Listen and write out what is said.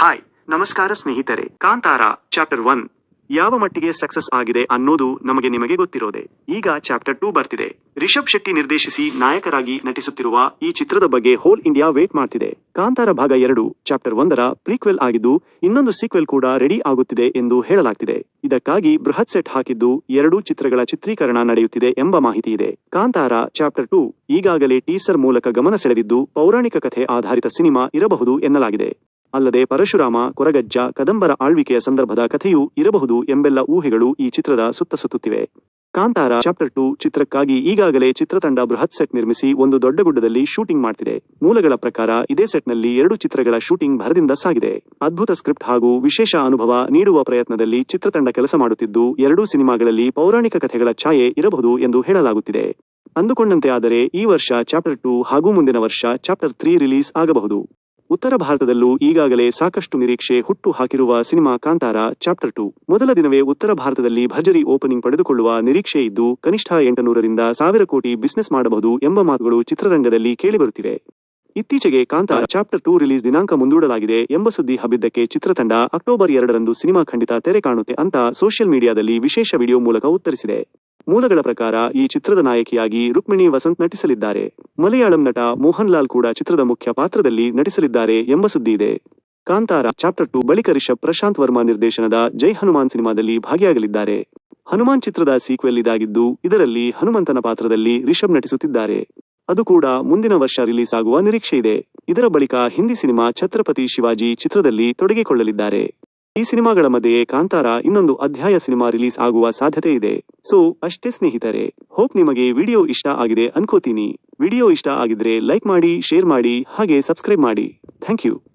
Hi ನಮಸ್ಕಾರ ಸ್ನೇಹಿತರೆ. Kantara chapter one ಯಾವ ಮಟ್ಟಿಗೆ ಸಕ್ಸಸ್ ಆಗಿದೆ ಅನ್ನೋದು ನಮಗೆ ನಿಮಗೆ ಗೊತ್ತಿರೋದೆ. ಈಗ ಚಾಪ್ಟರ್ ಟೂ ಬರ್ತಿದೆ. ರಿಷಬ್ ಶೆಟ್ಟಿ ನಿರ್ದೇಶಿಸಿ ನಾಯಕರಾಗಿ ನಟಿಸುತ್ತಿರುವ ಈ ಚಿತ್ರದ ಬಗ್ಗೆ ಹೋಲ್ ಇಂಡಿಯಾ ವೇಟ್ ಮಾಡ್ತಿದೆ. ಕಾಂತಾರ ಭಾಗ ಎರಡು ಚಾಪ್ಟರ್ ಒಂದರ ಪ್ರೀಕ್ವೆಲ್ ಆಗಿದ್ದು, ಇನ್ನೊಂದು ಸೀಕ್ವೆಲ್ ಕೂಡ ರೆಡಿ ಆಗುತ್ತಿದೆ ಎಂದು ಹೇಳಲಾಗ್ತಿದೆ. ಇದಕ್ಕಾಗಿ ಬೃಹತ್ ಸೆಟ್ ಹಾಕಿದ್ದು ಎರಡೂ ಚಿತ್ರಗಳ ಚಿತ್ರೀಕರಣ ನಡೆಯುತ್ತಿದೆ ಎಂಬ ಮಾಹಿತಿ ಇದೆ. ಕಾಂತಾರ ಚಾಪ್ಟರ್ ಟೂ ಈಗಾಗಲೇ ಟೀಸರ್ ಮೂಲಕ ಗಮನ ಸೆಳೆದಿದ್ದು, ಪೌರಾಣಿಕ ಕಥೆ ಆಧಾರಿತ ಸಿನಿಮಾ ಇರಬಹುದು ಎನ್ನಲಾಗಿದೆ. ಅಲ್ಲದೆ ಪರಶುರಾಮ, ಕೊರಗಜ್ಜ, ಕದಂಬರ ಆಳ್ವಿಕೆಯ ಸಂದರ್ಭದ ಕಥೆಯೂ ಇರಬಹುದು ಎಂಬೆಲ್ಲ ಊಹೆಗಳು ಈ ಚಿತ್ರದ ಸುತ್ತ ಸುತ್ತುತ್ತಿವೆ. ಕಾಂತಾರ ಚಾಪ್ಟರ್ ಟು ಚಿತ್ರಕ್ಕಾಗಿ ಈಗಾಗಲೇ ಚಿತ್ರತಂಡ ಬೃಹತ್ ಸೆಟ್ ನಿರ್ಮಿಸಿ ಒಂದು ದೊಡ್ಡ ಗುಡ್ಡದಲ್ಲಿ ಶೂಟಿಂಗ್ ಮಾಡ್ತಿದೆ. ಮೂಲಗಳ ಪ್ರಕಾರ ಇದೇ ಸೆಟ್ನಲ್ಲಿ ಎರಡು ಚಿತ್ರಗಳ ಶೂಟಿಂಗ್ ಭರದಿಂದ ಸಾಗಿದೆ. ಅದ್ಭುತ ಸ್ಕ್ರಿಪ್ಟ್ ಹಾಗೂ ವಿಶೇಷ ಅನುಭವ ನೀಡುವ ಪ್ರಯತ್ನದಲ್ಲಿ ಚಿತ್ರತಂಡ ಕೆಲಸ ಮಾಡುತ್ತಿದ್ದು, ಎರಡೂ ಸಿನಿಮಾಗಳಲ್ಲಿ ಪೌರಾಣಿಕ ಕಥೆಗಳ ಛಾಯೆ ಇರಬಹುದು ಎಂದು ಹೇಳಲಾಗುತ್ತಿದೆ. ಅಂದುಕೊಂಡಂತೆ ಆದರೆ ಈ ವರ್ಷ ಚಾಪ್ಟರ್ ಟು ಹಾಗೂ ಮುಂದಿನ ವರ್ಷ ಚಾಪ್ಟರ್ ತ್ರೀ ರಿಲೀಸ್ ಆಗಬಹುದು. ಉತ್ತರ ಭಾರತದಲ್ಲೂ ಈಗಾಗಲೇ ಸಾಕಷ್ಟು ನಿರೀಕ್ಷೆ ಹುಟ್ಟು ಹಾಕಿರುವ ಸಿನಿಮಾ ಕಾಂತಾರ ಚಾಪ್ಟರ್ ಟು. ಮೊದಲ ದಿನವೇ ಉತ್ತರ ಭಾರತದಲ್ಲಿ ಭರ್ಜರಿ ಓಪನಿಂಗ್ ಪಡೆದುಕೊಳ್ಳುವ ನಿರೀಕ್ಷೆ ಇದ್ದು, ಕನಿಷ್ಠ ಎಂಟುನೂರರಿಂದ ಸಾವಿರ ಕೋಟಿ ಬಿಸ್ನೆಸ್ ಮಾಡಬಹುದು ಎಂಬ ಮಾತುಗಳು ಚಿತ್ರರಂಗದಲ್ಲಿ ಕೇಳಿಬರುತ್ತಿವೆ. ಇತ್ತೀಚೆಗೆ ಕಾಂತಾರ ಚಾಪ್ಟರ್ ಟೂ ರಿಲೀಸ್ ದಿನಾಂಕ ಮುಂದೂಡಲಾಗಿದೆ ಎಂಬ ಸುದ್ದಿ ಹಬ್ಬಿದ್ದಕ್ಕೆ ಚಿತ್ರತಂಡ ಅಕ್ಟೋಬರ್ ಎರಡರಂದು ಸಿನಿಮಾ ಖಂಡಿತ ತೆರೆ ಕಾಣುತ್ತೆ ಅಂತ ಸೋಷಿಯಲ್ ಮೀಡಿಯಾದಲ್ಲಿ ವಿಶೇಷ ವಿಡಿಯೋ ಮೂಲಕ ಉತ್ತರಿಸಿದೆ. ಮೂಲಗಳ ಪ್ರಕಾರ ಈ ಚಿತ್ರದ ನಾಯಕಿಯಾಗಿ ರುಕ್ಮಿಣಿ ವಸಂತ್ ನಟಿಸಲಿದ್ದಾರೆ. ಮಲಯಾಳಂ ನಟ ಮೋಹನ್ ಲಾಲ್ ಕೂಡ ಚಿತ್ರದ ಮುಖ್ಯ ಪಾತ್ರದಲ್ಲಿ ನಟಿಸಲಿದ್ದಾರೆ ಎಂಬ ಸುದ್ದಿ ಇದೆ. ಕಾಂತಾರ ಚಾಪ್ಟರ್ ಟು ಬಳಿಕ ರಿಷಬ್ ಪ್ರಶಾಂತ್ ವರ್ಮಾ ನಿರ್ದೇಶನದ ಜೈ ಹನುಮಾನ್ ಸಿನಿಮಾದಲ್ಲಿ ಭಾಗಿಯಾಗಲಿದ್ದಾರೆ. ಹನುಮಾನ್ ಚಿತ್ರದ ಸೀಕ್ವೆಲ್ ಇದಾಗಿದ್ದು, ಇದರಲ್ಲಿ ಹನುಮಂತನ ಪಾತ್ರದಲ್ಲಿ ರಿಷಬ್ ನಟಿಸುತ್ತಿದ್ದಾರೆ. ಅದು ಕೂಡ ಮುಂದಿನ ವರ್ಷ ರಿಲೀಸ್ ಆಗುವ ನಿರೀಕ್ಷೆ ಇದೆ. ಇದರ ಬಳಿಕ ಹಿಂದಿ ಸಿನಿಮಾ ಛತ್ರಪತಿ ಶಿವಾಜಿ ಚಿತ್ರದಲ್ಲಿ ತೊಡಗಿಕೊಳ್ಳಲಿದ್ದಾರೆ. ಈ ಸಿನಿಮಾಗಳ ಮಧ್ಯೆಯೇ ಕಾಂತಾರ ಇನ್ನೊಂದು ಅಧ್ಯಾಯ ಸಿನಿಮಾ ರಿಲೀಸ್ ಆಗುವ ಸಾಧ್ಯತೆ ಇದೆ. ಸೊ, ಅಷ್ಟೇ ಸ್ನೇಹಿತರೆ, ಹೋಪ್ ನಿಮಗೆ ವಿಡಿಯೋ ಇಷ್ಟ ಆಗಿದೆ ಅನ್ಕೋತೀನಿ. ವಿಡಿಯೋ ಇಷ್ಟ ಆಗಿದ್ರೆ ಲೈಕ್ ಮಾಡಿ, ಶೇರ್ ಮಾಡಿ, ಹಾಗೆ ಸಬ್ಸ್ಕ್ರೈಬ್ ಮಾಡಿ. Thank you.